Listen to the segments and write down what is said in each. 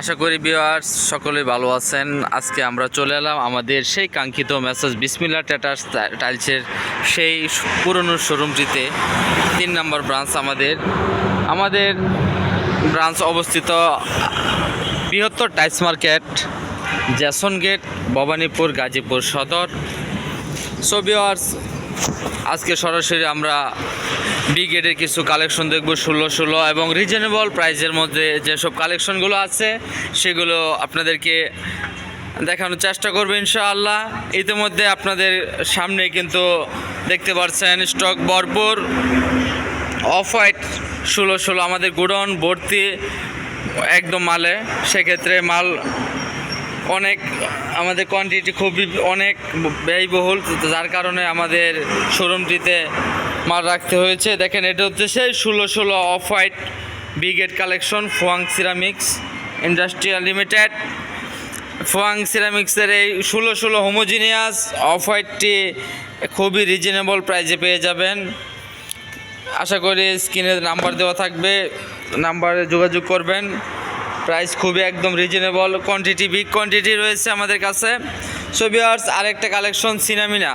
আশা করি বিওয়ার্স সকলেই ভালো আছেন। আজকে আমরা চলে এলাম আমাদের সেই কাঙ্ক্ষিত মেসেজ বিসমিল্লা ট্যাটার্স টাইলসের সেই পুরনো শোরুমটিতে তিন নম্বর ব্রাঞ্চ আমাদের। আমাদের ব্রাঞ্চ অবস্থিত বৃহত্তর tiles market Jason gate Bhabanipur, Gazipur Sadar. So বিওয়ার্স আজকে সরাসরি আমরা বি গেটের কিছু কালেকশন দেখব, ষোলো ষোলো এবং রিজনেবল প্রাইসের মধ্যে যেসব কালেকশনগুলো আছে, সেগুলো আপনাদেরকে দেখানোর চেষ্টা করব ইনশাআল্লাহ। ইতিমধ্যে আপনাদের সামনে কিন্তু দেখতে পাচ্ছেন স্টক ভরপুর অফ হোয়াইট ষোলো ষোলো আমাদের গোডাউন, ভর্তি একদম মালে। সেক্ষেত্রে মাল অনেক, আমাদের কোয়ান্টিটি খুবই অনেক ব্যয়বহুল, যার কারণে আমাদের শোরুমটিতে মাল রাখতে হয়েছে। দেখেন, এটা হচ্ছে সেই ষোলো ষোলো অফ হোয়াইট বিগেট কালেকশন, ফোয়াং সিরামিক্স ইন্ডাস্ট্রিয়াল লিমিটেড। ফোয়াং সিরামিক্সের এই ষোলো ষোলো হোমোজিনিয়াস অফ হোয়াইটটি খুবই রিজনেবল প্রাইসে পেয়ে যাবেন। আশা করি স্ক্রিনে নাম্বার দেওয়া থাকবে, নাম্বারে যোগাযোগ করবেন। প্রাইস খুবই একদম রিজনেবল কোয়ান্টিটি বিগ কোয়ান্টিটি রয়েছে আমাদের কাছে। সো আরেকটা কালেকশন সিনামিনা।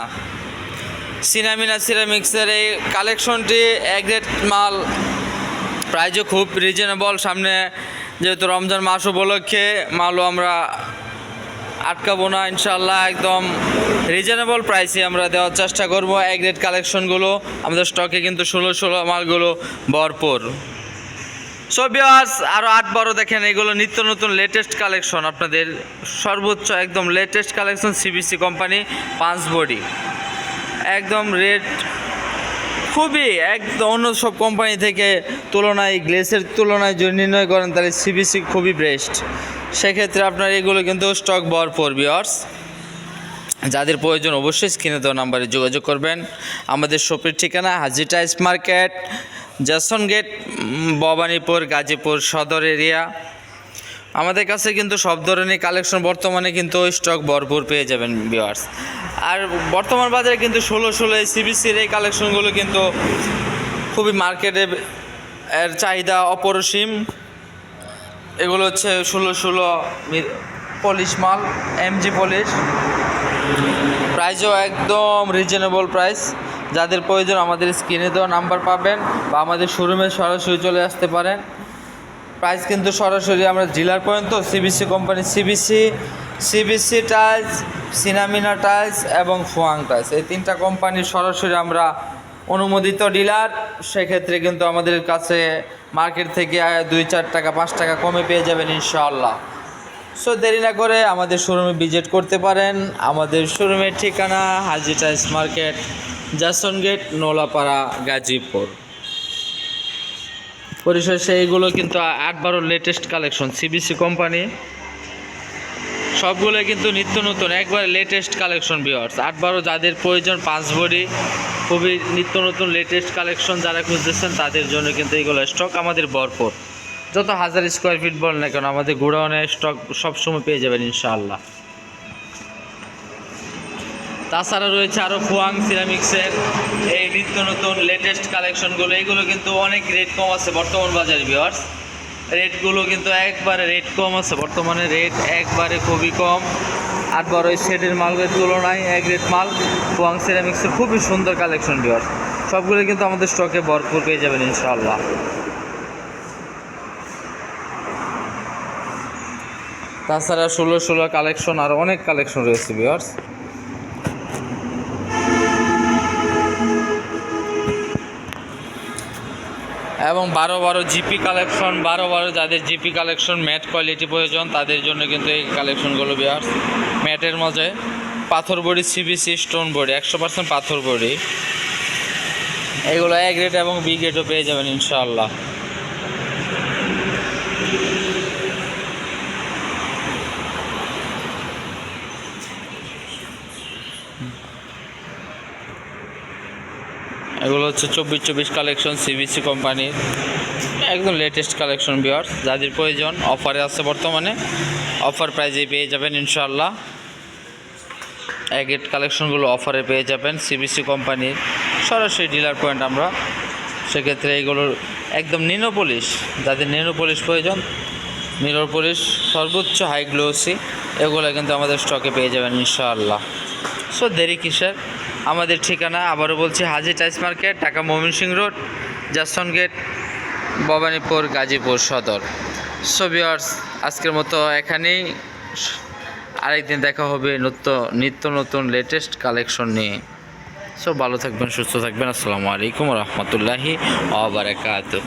সিনামিনা সিরামিক্সের এই কালেকশনটি এক রেট মাল। প্রাইজও খুব রিজনেবল সামনে যেহেতু রমজান মাস উপলক্ষে মালও আমরা আটকাবো না ইনশাল্লাহ একদম রিজনেবল প্রাইসে আমরা দেওয়ার চেষ্টা করব এক রেট কালেকশনগুলো। আমাদের স্টকে কিন্তু ষোলো ষোলো মালগুলো ভরপুর। সো বিয়ার্স আরও আট, বারো দেখেন, এগুলো নিত্য নতুন লেটেস্ট কালেকশন আপনাদের সর্বোচ্চ একদম লেটেস্ট কালেকশন সিবিসি কোম্পানি পাঁচ বডি। একদম রেট খুবই একদম অন্য সব কোম্পানি থেকে তুলনায় গ্লেসের তুলনায় যদি নির্ণয় করেন, তাহলে সিবিসি খুবই বেস্ট সেক্ষেত্রে আপনার এগুলো কিন্তু স্টক ভরপুর বিয়ার্স যাদের প্রয়োজন অবশ্যই স্ক্রিনে দেওয়া নাম্বারে যোগাযোগ করবেন। আমাদের শপের ঠিকানা Haji tiles market Jason gate Bhabanipur, Gazipur, Sadar area আমাদের কাছে কিন্তু সব ধরনের কালেকশন বর্তমানে কিন্তু স্টক ভরপুর পেয়ে যাবেন ভিওয়ার্স আর বর্তমান বাজারে কিন্তু ষোলো ষোলো এই সিবিসির এই কালেকশনগুলো কিন্তু খুবই মার্কেটে এর চাহিদা অপরসীম। এগুলো হচ্ছে ষোলো ষোলো পলিশ মাল এমজি পলিশ প্রাইসও একদম রিজনেবল প্রাইস যাদের প্রয়োজন আমাদের স্ক্রিনে দেওয়া নাম্বার পাবেন বা আমাদের শোরুমে সরাসরি চলে আসতে পারেন। প্রাইস কিন্তু সরাসরি আমরা ডিলার পর্যন্ত CBC company CBC CBC tiles সিনামিনা tiles এবং ফুয়াং টাইলস এই তিনটা কোম্পানির সরাসরি আমরা অনুমোদিত ডিলার সেক্ষেত্রে কিন্তু আমাদের কাছে মার্কেট থেকে দুই, চার টাকা, পাঁচ টাকা কমে পেয়ে যাবেন ইনশাআল্লাহ। সো দেরি না করে আমাদের শোরুমে ভিজিট করতে পারেন। আমাদের শোরুমের ঠিকানা Haji tiles market, জাসন gate, Nolapara, Gazipur. পরিশেষে এইগুলো কিন্তু আট বারো লেটেস্ট কালেকশন সিবিসি কোম্পানি সবগুলো কিন্তু নিত্য নতুন, একবারে লেটেস্ট কালেকশন বিয়ার্স আট বারো যাদের প্রয়োজন পাঁচ ভরি খুবই নিত্য নতুন লেটেস্ট কালেকশন যারা খুঁজতেছেন, তাদের জন্য কিন্তু এইগুলো স্টক আমাদের ভরপুর। যত হাজার স্কোয়ার ফিট বল না কেন, আমাদের গোডাউনে স্টক সবসময় পেয়ে যাবেন ইনশাআল্লাহ। তাছাড়া রয়েছে আরও ফুয়াং সিরামিক্সের এই নিত্য নতুন লেটেস্ট কালেকশনগুলো এইগুলো কিন্তু অনেক রেট কম আছে বর্তমান বাজারে ভিওয়ার্স রেটগুলো কিন্তু একবারে রেট কম আছে, বর্তমানে রেট একবারে খুবই কম। আর বড় ওই শেডের মালের তুলনায় এক রেট মাল ফুয়াং সিরামিক্সের খুবই সুন্দর কালেকশন ভিওয়ার্স সবগুলো কিন্তু আমাদের স্টকে ভরপুর পেয়ে যাবেন, ইনশাআল্লাহ। তাছাড়া ষোলো ষোলো কালেকশন আর অনেক কালেকশন রয়েছে ভিওয়ার্স এবং বারো বারো জিপি কালেকশন, বারো বারো যাদের জিপি কালেকশন, ম্যাট কোয়ালিটি প্রয়োজন, তাদের জন্য কিন্তু এই কালেকশনগুলো বিয়ার ম্যাটের মাঝে পাথর বডি সিবিসি স্টোন বডি, একশো পার্সেন্ট পাথর বডি। এগুলো এ গ্রেড এবং বি গ্রেডও পেয়ে যাবেন ইনশাআল্লাহ। এগুলো হচ্ছে চব্বিশ চব্বিশ কালেকশন সিবিসি কোম্পানির একদম লেটেস্ট কালেকশন বিয়ার্স যাদের প্রয়োজন অফারে আছে বর্তমানে অফার প্রাইজে পেয়ে যাবেন ইনশাআল্লাহ। এগেট কালেকশনগুলো অফারে পেয়ে যাবেন সিবিসি কোম্পানির সরাসরি ডিলার পয়েন্ট আমরা, সেক্ষেত্রে এগুলোর একদম নিনো পলিশ যাদের নিনো পলিশ প্রয়োজন নিনো পলিশ সর্বোচ্চ হাই গ্লোসি এগুলো কিন্তু আমাদের স্টকে পেয়ে যাবেন ইনশাআল্লাহ। সো দেরি কিসের? আমাদের ঠিকানা, আবারও বলছি, Haji tiles market, Dhaka Mymensingh road জাসন gate, Bhabanipur, Gazipur Sadar. So আজকের মতো এখানেই। আরেকদিন দেখা হবে নত্য, নিত্য নতুন লেটেস্ট কালেকশন নিয়ে। সো ভালো থাকবেন, সুস্থ থাকবেন, আসসালামু আলাইকুম রহমতুল্লাহি আবারাকাতুহ